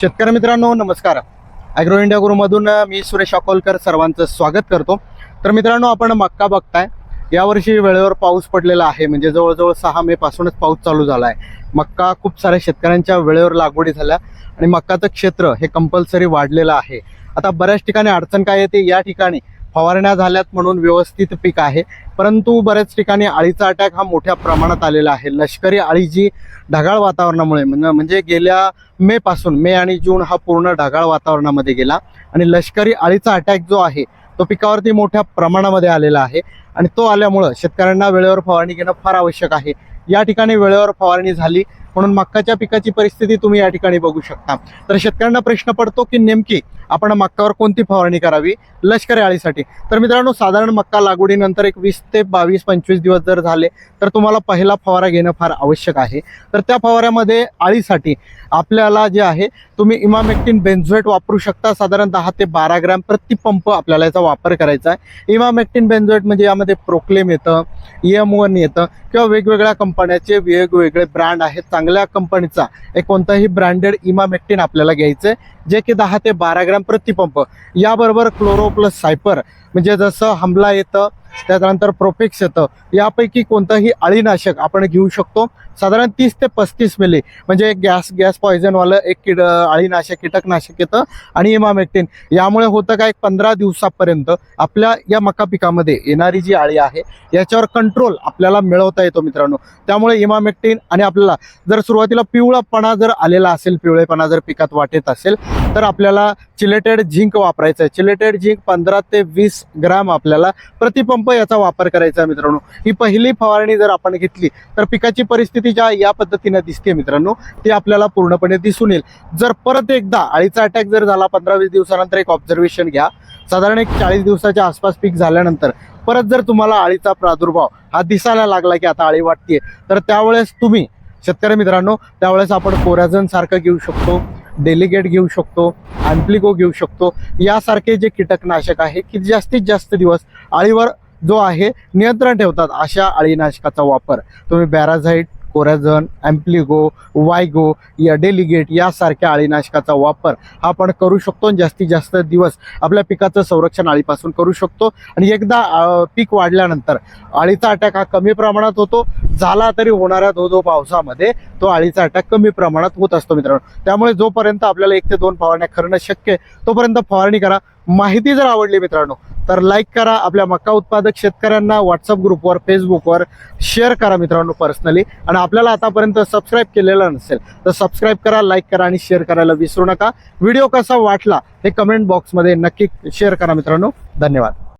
शेतकरी मित्रांनो नमस्कार. ॲग्रो इंडिया गुरुमधून मी सुरेश अकोलकर सर्वांचं स्वागत करतो. तर मित्रांनो आपण मक्का बघताय. यावर्षी वेळेवर पाऊस पडलेला आहे. म्हणजे जवळजवळ सहा मे पासूनच पाऊस चालू झाला आहे मक्का खूप साऱ्या शेतकऱ्यांच्या वेळेवर लागवडी झाल्या. आणि मक्काचं क्षेत्र हे कंपल्सरी वाढलेलं आहे. आता बऱ्याच ठिकाणी अडचण काय येते? या ठिकाणी फवारण्या झाल्यात म्हणून व्यवस्थित पीक आहे. परंतु बऱ्याच ठिकाणी अळीचा अटॅक हा मोठ्या प्रमाणात आलेला आहे. लष्करी अळी जी ढगाळ वातावरणामुळे म्हणजे म्हणजे गेल्या मे पासून मे आणि जून हा पूर्ण ढगाळ वातावरणामध्ये गेला. आणि लष्करी अळीचा अटॅक जो आहे तो पिकावरती मोठ्या प्रमाणामध्ये आलेला आहे. आणि तो आल्यामुळं शेतकऱ्यांना वेळेवर फवारणी घेणं फार आवश्यक आहे. या ठिकाणी वेळेवर फवारणी झाली. म्हणून मक्काच्या पिकाची परिस्थिती तुम्ही या ठिकाणी बघू शकता. तर शेतकऱ्यांना प्रश्न पडतो की नेमकी आपण मक्कावर कोणती फवारणी करावी? लष्करी अळीसाठी तर मित्रांनो साधारण मक्का लागवडीनंतर एक वीस ते बावीस पंचवीस दिवस जर झाले तर तुम्हाला पहिला फवारा घेणं फार आवश्यक आहे. तर त्या फवाऱ्यामध्ये अळीसाठी आपल्याला जे आहे तुम्ही इमामेक्टिन बेन्झोएट वापरू शकता. साधारण दहा ते बारा ग्रॅम प्रति पंप आपल्याला याचा वापर करायचा आहे. इमामेक्टिन बेन्झोएट म्हणजे यामध्ये प्रोक्लेम येतं एम वन येतं किंवा वेगवेगळ्या कंपन्याचे वेगवेगळे ब्रँड आहेत चांगल्या कंपनीचा एक कोणताही ब्रँडेड इमामेक्टिन आपल्याला घ्यायचं आहे जे की दहा ते बारा ग्रॅम प्रतिपंप. याबरोबर क्लोरो प्लस सायपर म्हणजे जसं हमला येतं त्याच्यानंतर प्रोपेक्स येतं यापैकी कोणतंही अळीनाशक आपण घेऊ शकतो. साधारण तीस ते पस्तीस मिली म्हणजे एक गॅस गॅस पॉयझनवालं एक किड अळीनाशक कीटकनाशक येतं आणि इमामेक्टिन यामुळे होतं काय पंधरा दिवसापर्यंत आपल्या या मका पिकामध्ये येणारी जी अळी आहे याच्यावर कंट्रोल आपल्याला मिळवता येतो मित्रांनो. त्यामुळे इमामेक्टिन आणि आपल्याला जर सुरुवातीला पिवळापणा जर आलेला असेल पिवळेपणा जर पिकात वाटेत असेल तर आपल्याला चिलेटेड झिंक वापरायचं आहे. चिलेटेड झिंक पंधरा ते वीस ग्राम आपल्याला प्रतिपंप याचा वापर करायचा आहे मित्रांनो. ही पहिली फवारणी जर आपण घेतली तर पिकाची परिस्थिती ज्या या पद्धतीने दिसते मित्रांनो. ती आपल्याला पूर्णपणे दिसून येईल. जर परत एकदा अळीचा अटॅक जर झाला पंधरा वीस दिवसानंतर एक ऑब्झर्वेशन घ्या. साधारण एक चाळीस दिवसाच्या आसपास पीक झाल्यानंतर परत जर तुम्हाला अळीचा प्रादुर्भाव हा दिसायला लागला की आता अळी वाटते तर त्यावेळेस तुम्ही शेतकरी मित्रांनो त्यावेळेस आपण कोरॅझन सारखं घेऊ शकतो. डेलिगेट घेऊ शकतो अँप्लिको घेऊ शकतो. यासारखे जे कीटकनाशक आहे की जास्तीत जास्त दिवस अळीवर जो आहे नियंत्रण ठेवतात अशा अळीनाशकाचा वापर. तुम्ही बॅराझाईट कोरॅझन अँप्लिगो वायगो या डेलिगेट यासारख्या अळीनाशकाचा वापर हा आपण करू शकतो आणि जास्तीत जास्त दिवस आपल्या पिकाचं संरक्षण आळीपासून करू शकतो. आणि एकदा पीक वाढल्यानंतर अळीचा अटॅक हा कमी प्रमाणात होतो. झाला तरी होणाऱ्या धो धो पावसामध्ये तो अळीचा अटॅक कमी प्रमाणात होत असतो मित्रांनो. त्यामुळे जोपर्यंत आपल्याला एक ते दोन फवारण्या करणं शक्य आहे तोपर्यंत फवारणी करा. माहिती जर आवडली मित्रांनो तर लाईक करा आपल्या मका उत्पादक शेतकऱ्यांना व्हॉट्सअप ग्रुपवर फेसबुकवर शेअर करा मित्रांनो पर्सनली आणि आपल्याला आतापर्यंत सबस्क्राईब केलेलं नसेल तर सबस्क्राईब करा लाईक करा आणि शेअर करायला विसरू नका. व्हिडिओ कसा वाटला हे कमेंट बॉक्समध्ये नक्की शेअर करा मित्रांनो. धन्यवाद.